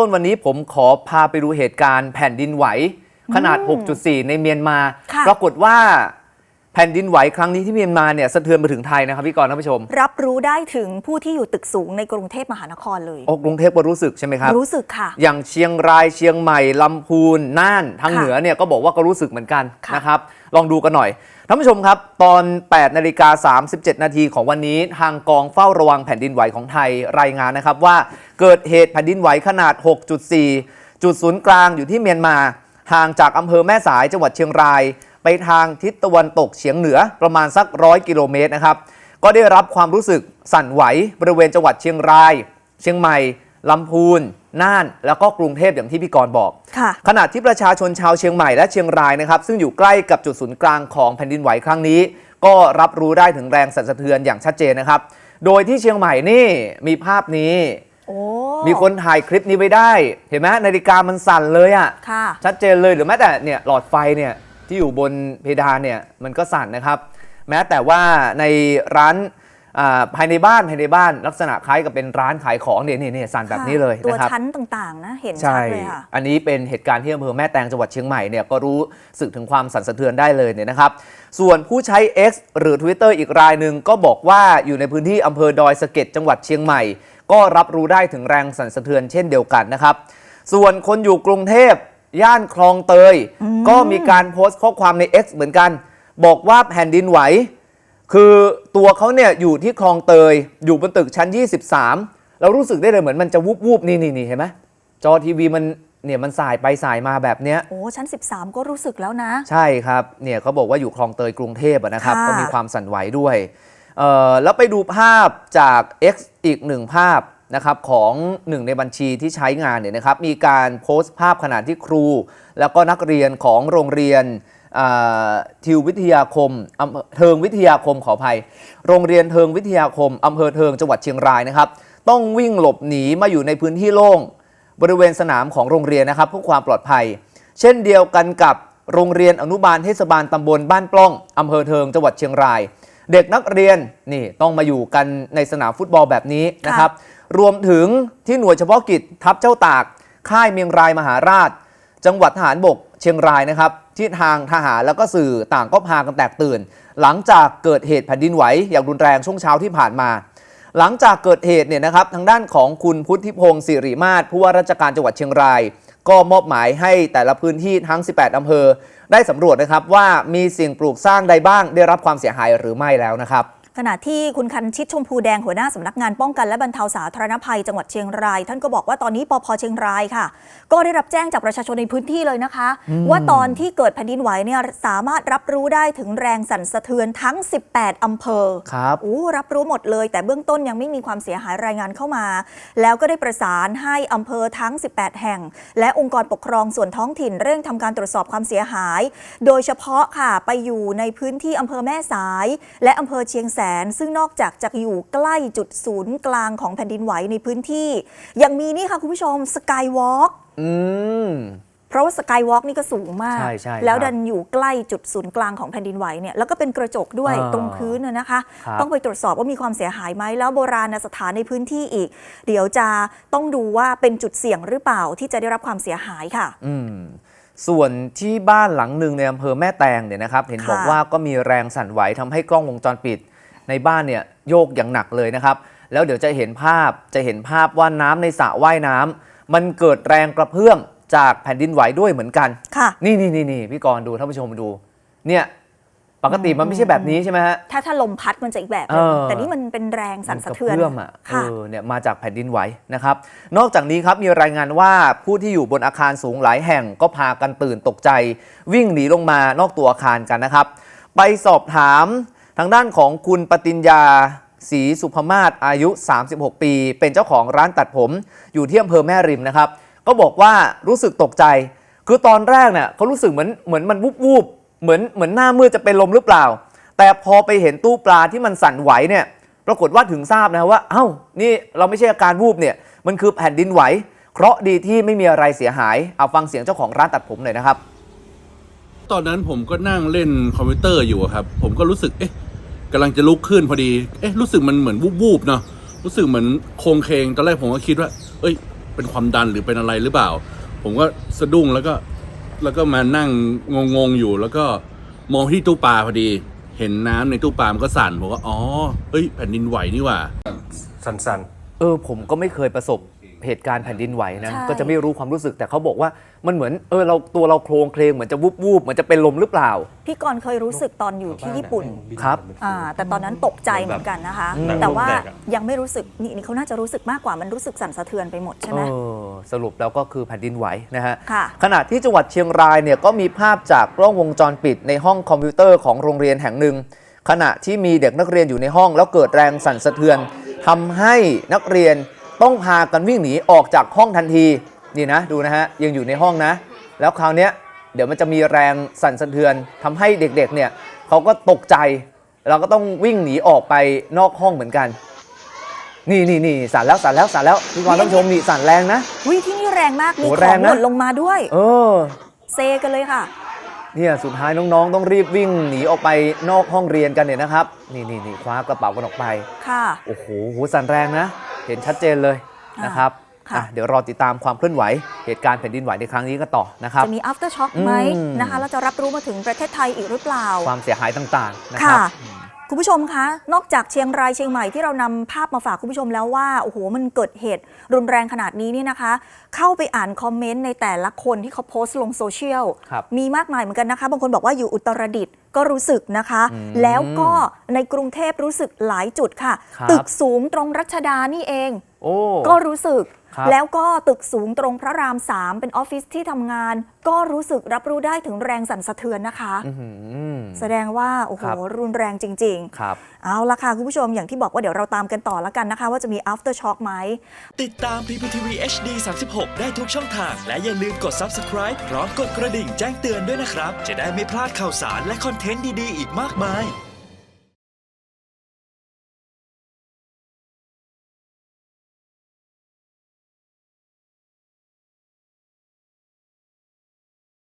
ต้นวันนี้ผมขอพาไปดูเหตุการณ์แผ่นดินไหว ขนาด 6.4 ในเมียนมาค่ะปรากฏว่า แผ่นดินไหวครั้งนี้ที่เมียนมาเนี่ยสะเทือนมาถึงไทยนะครับพี่กรณ์ท่านผู้ชม รับรู้ได้ถึงผู้ที่อยู่ตึกสูงในกรุงเทพมหานครเลยโอ้กรุงเทพก็รู้สึกใช่ไหมครับรู้สึกค่ะ อย่างเชียงรายเชียงใหม่ ลำพูนน่านทางค่ะเหนือเนี่ยก็บอกว่าก็รู้สึกเหมือนกันค่ะ นะครับลองดูกันหน่อยท่านผู้ชมครับ ตอน 8นาฬิกา37 นาทีของวันนี้ทางกองเฝ้าระวังแผ่นดินไหวของไทยรายงานนะครับว่าเกิดเหตุแผ่นดินไหวขนาด 6.4 จุดศูนย์กลางอยู่ที่เมียนมา ห่างจากอำเภอแม่สายจังหวัดเชียงราย ไปทางทิศตะวันตกเฉียงเหนือประมาณสักร้อยกิโลเมตรนะครับ ก็ได้รับความรู้สึกสั่นไหวบริเวณจังหวัดเชียงราย เชียงใหม่ลำพูนน่าน แล้วก็กรุงเทพอย่างที่พี่กรณ์บอกค่ะขณะที่ประชาชนชาวเชียงใหม่และเชียงรายนะครับซึ่งอยู่ใกล้กับจุดศูนย์กลางของแผ่นดินไหวครั้งนี้ ก็รับรู้ได้ถึงแรงสั่นสะเทือนอย่างชัดเจนนะครับ โดยที่เชียงใหม่นี่มีภาพนี้โอ้มีคนถ่ายคลิปนี้ไว้ได้ เห็นไหมนาฬิกามันสั่นเลยอะ่ะค่ะชัดเจนเลยหรือแม้แต่เนี่ยหลอดไฟเนี่ย ที่อยู่บนเพดานเนี่ยมันก็สั่นนะครับ แม้แต่ว่าในร้านอ่าภายในบ้านภายในบ้านลักษณะคล้ายกับเป็นร้านขายของเนี่ยเนี่ยเนี่ยสั่นแบบนี้เลยตัวนะครับชั้นต่างๆนะเห็นชัใช่ดเลยค่ะอันนี้เป็นเหตุการณ์ที่อำเภอแม่แตงจังหวัดเชียงใหม่เนี่ยก็รู้สึกถึงความสั่นสะเทือนได้เลยเนี่ยนะครับ ส่วนผู้ใช้ X หรือ Twitter อีกรายหนึ่งก็บอกว่าอยู่ในพื้นที่อำเภอดอยสะเก็ดจังหวัดเชียงใหม่ ก็รับรู้ได้ถึงแรงสั่นสะเทือนเช่นเดียวกันนะครับ ส่วนคนอยู่กรุงเทพ ย่านคลองเตย ก็มีการโพสต์ข้อความใน X เหมือนกัน บอกว่าแผ่นดินไหว คือตัวเขาเนี่ยอยู่ที่คลองเตย อยู่บนตึกชั้น 23 เรารู้สึกได้เลยเหมือนมันจะวูบวูบๆนี่นี่นี่เห็นไหมจอทีวีมันเนี่ยมันสายไปสายมาแบบเนี้ยโอ้ชั้น 13 ก็รู้สึกแล้วนะ ใช่ครับเนี่ยเขาบอกว่าอยู่คลองเตยกรุงเทพอะนะครับค่ะก็มีความสั่นไหวด้วยเอ่อแล้วไปดูภาพจาก X อีกหนึ่งภาพ นะครับของหนึ่งในบัญชีที่ใช้งานเนี่ยนะครับมีการโพสต์ภาพขณะที่ครู แล้วก็นักเรียนของโรงเรียนทิววิทยาคมอำเภอเทิงวิทยาคมขออภัย โรงเรียนเทิงวิทยาคมอำเภอเทิงจังหวัดเชียงรายนะครับ ต้องวิ่งหลบหนีมาอยู่ในพื้นที่โล่งบริเวณสนามของโรงเรียนนะครับเพื่อความปลอดภัย เช่นเดียวกันกับโรงเรียนอนุบาลเทศบาลตำบลบ้านปล้องอำเภอเทิงจังหวัดเชียงราย เด็กนักเรียนนี่ต้องมาอยู่กันในสนามฟุตบอลแบบนี้นะครับ รวมถึงที่หน่วยเฉพาะกิจทัพเจ้าตาก ค่ายเมียงรายมหาราช จังหวัดทหารบกเชียงรายนะครับที่ทางทหารแล้วก็สื่อต่างก็พากันแตกตื่น หลังจากเกิดเหตุแผ่นดินไหวอย่างรุนแรงช่วงเช้าที่ผ่านมา หลังจากเกิดเหตุเนี่ยนะครับทางด้านของคุณพุทธิพงศ์สิริมาศผู้ว่าราชการจังหวัดเชียงราย ก็มอบหมายให้แต่ละพื้นที่ทั้ง 18 อำเภอ ได้สำรวจนะครับว่ามีสิ่งปลูกสร้างใดบ้างได้รับความเสียหายหรือไม่แล้วนะครับ ขณะที่คุณคันชิตชมพูแดงหัวหน้าสำนักงานป้องกันและบรรเทาสาธารณภัยจังหวัดเชียงราย ท่านก็บอกว่าตอนนี้ปพเชียงรายค่ะ ก็ได้รับแจ้งจากประชาชนในพื้นที่เลยนะคะ ว่าตอนที่เกิดแผ่นดินไหวเนี่ยสามารถรับรู้ได้ถึงแรงสั่นสะเทือนทั้ง 18 อำเภอครับอู้รับรู้หมดเลย แต่เบื้องต้นยังไม่มีความเสียหายรายงานเข้ามา แล้วก็ได้ประสานให้อำเภอทั้ง 18 แห่ง และองค์กรปกครองส่วนท้องถิ่นเร่งทำการตรวจสอบความเสียหาย โดยเฉพาะค่ะไปอยู่ในพื้นที่อำเภอแม่สาย และอำเภอเชียงแสน ซึ่งนอกจากจะอยู่ใกล้จุดศูนย์กลางของแผ่นดินไหวในพื้นที่ ยังมีนี่ค่ะคุณผู้ชมสกายวอล์กอืมเพราะว่าสกายวอล์กนี่ก็สูงมาก ใช่ใช่แล้วครับดันอยู่ใกล้จุดศูนย์กลางของแผ่นดินไหวเนี่ย แล้วก็เป็นกระจกด้วยอ่าตรงพื้นน่ะนะคะครับต้องไปตรวจสอบว่ามีความเสียหายไหม แล้วโบราณสถานในพื้นที่อีก เดี๋ยวจะต้องดูว่าเป็นจุดเสี่ยงหรือเปล่าที่จะได้รับความเสียหายค่ะ อืมส่วนที่บ้านหลังหนึ่งในอำเภอแม่แตงเนี่ยนะครับ เห็นค่ะบอกว่าก็มีแรงสั่นไหวทำให้กล้องวงจรปิด ในบ้านเนี่ยโยกอย่างหนักเลยนะครับ แล้วเดี๋ยวจะเห็นภาพจะเห็นภาพว่าน้ำในสระว่ายน้ำมันเกิดแรงกระเพื่อมจากแผ่นดินไหวด้วยเหมือนกันค่ะนี่นี่นี่นี่พี่กรณ์ดูท่านผู้ชมดู เนี่ยปกติมันไม่ใช่แบบนี้ใช่ไหมฮะ ถ้าถ้าลมพัดมันจะอีกแบบหเอนึงอแต่นี่มันเป็นแรงสั่นสะเทือนมักรพื่อมอะเอค่ะอเนี่ยมาจากแผ่นดินไหวนะครับ นอกจากนี้ครับมีรายงานว่าผู้ที่อยู่บนอาคารสูงหลายแห่งก็พากันตื่นตกใจ วิ่งหนีลงมานอกตัวอาคารกันนะครับ ไปสอบถาม ทางด้านของคุณปติญญาศรีสุภมาศอายุ 36 ปี เป็นเจ้าของร้านตัดผมอยู่ที่อำเภอแม่ริมนะครับ ก็บอกว่ารู้สึกตกใจ คือตอนแรกเนี่ยเขารู้สึกเหมือนเหมือนมันวูบวูบๆเหมือนเหมือนหน้ามืดจะเป็นลมหรือเปล่า แต่พอไปเห็นตู้ปลาที่มันสั่นไหวเนี่ยปรากฏว่าถึงทราบนะว่าเอ้านี่เราไม่ใช่อาการวูบเนี่ยมันคือแผ่นดินไหวเคราะห์ดีที่ไม่มีอะไรเสียหาย เอาฟังเสียงเจ้าของร้านตัดผมหน่อยนะครับ ตอนนั้นผมก็นั่งเล่นคอมพิวเตอร์อยู่ครับ ผมก็รู้สึกเอ๊ะ กำลังจะลุกขึ้นพอดี เอ๊ะรู้สึกมันเหมือนวูบๆเนาะรู้สึกเหมือนโครงเคงตอนแรกผมก็คิดว่า เอ้ย เป็นความดันหรือเป็นอะไรหรือเปล่า ผมก็สะดุ้งแล้วก็แล้วก็มานั่งงงๆอยู่ แล้วก็มองที่ตู้ปลาพอดี เห็นน้ำในตู้ปลามันก็สั่นผมก็อ๋อเฮ้ยแผ่นดินไหวนี่ว่า สั่นๆ เออผมก็ไม่เคยประสบ เหตุการณ์แผ่นดินไหวนะ ใช่ ก็จะไม่รู้ความรู้สึกแต่เขาบอกว่ามันเหมือนเออเราตัวเราโครงเคลงเหมือนจะวูบวูบๆเหมือนจะเป็นลมหรือเปล่า พี่กรณ์เคยรู้สึกตอนอยู่ที่ญี่ปุ่นครับ อ่าแต่ตอนนั้นตกใจเหมือนกันนะคะอืมแต่ว่าแตกอะยังไม่รู้สึกนี่นี่เขาน่าจะรู้สึกมากกว่ามันรู้สึกสั่นสะเทือนไปหมดใช่ไหม เออสรุปแล้วก็คือแผ่นดินไหวนะฮะ ค่ะ ขณะที่จังหวัดเชียงรายเนี่ยก็มีภาพจากกล้องวงจรปิดในห้องคอมพิวเตอร์ของโรงเรียนแห่งหนึ่ง ขณะที่มีเด็กนักเรียนอยู่ในห้องแล้วเกิดแรงสั่นสะเทือนทำให้นักเรียน ต้องพากันวิ่งหนีออกจากห้องทันทีนี่นะดูนะฮะยังอยู่ในห้องนะ แล้วคราวเนี้ยเดี๋ยวมันจะมีแรงสั่นสะเทือนทำให้เด็กๆเนี่ยเขาก็ตกใจ เราก็ต้องวิ่งหนีออกไปนอกห้องเหมือนกัน นี่นี่นี่สั่นแล้วสั่นแล้วสั่นแล้วพี่กรณ์ต้องชมนี่สั่นแรงนะวิที่นี่แรงมากมีโหขแรองงนะหล่นลงมาด้วย เออ เซกันเลยค่ะเนี่ยสุดท้ายน้องๆ ต้องรีบวิ่งหนีออกไปนอกห้องเรียนกันเนี่ยนะครับ นี่นี่นี่คว้ากระเป๋ากันออกไป ค่ะ โอ้โหโหสั่นแรงนะ เห็นชัดเจนเลยนะครับค่ะอะเดี๋ยวรอติดตามความเคลื่อนไหว เหตุการณ์แผ่นดินไหวในครั้งนี้กันต่อนะครับ จะมี after shock ไหมอืมนะคะแล้วจะรับรู้มาถึงประเทศไทยอีกหรือเปล่า ความเสียหายต่างๆนะครับ ค่ะคุณผู้ชมคะ นอกจากเชียงรายเชียงใหม่ที่เรานำภาพมาฝากคุณผู้ชมแล้วว่าโอ้โหมันเกิดเหตุรุนแรงขนาดนี้เนี่ยนะคะ เข้าไปอ่านคอมเมนต์ในแต่ละคนที่เขาโพสต์ลงโซเชียลครับมีมากมายเหมือนกันนะคะ บางคนบอกว่าอยู่อุตรดิตถ์ก็รู้สึกนะคะอืมแล้วก็ในกรุงเทพรู้สึกหลายจุดค่ะครับตึกสูงตรงรัชดานี่เองโอ้ก็รู้สึกครับ แล้วก็ตึกสูงตรงพระราม3เป็นออฟฟิศที่ทำงาน ก็รู้สึกรับรู้ได้ถึงแรงสั่นสะเทือนนะคะอื้อหือแสดงว่า โอ้โหครับรุนแรงจริงครับๆเอาละค่ะ คุณผู้ชมอย่างที่บอกว่าเดี๋ยวเราตามกันต่อแล้วกันนะคะ ว่าจะมี after shock ไหม ติดตาม PPTV HD 36 ได้ทุกช่องทาง และอย่าลืมกด subscribe พร้อมกดกระดิ่งแจ้งเตือนด้วยนะครับ จะได้ไม่พลาดข่าวสารและคอนเทนต์ดีๆ อีกมากมาย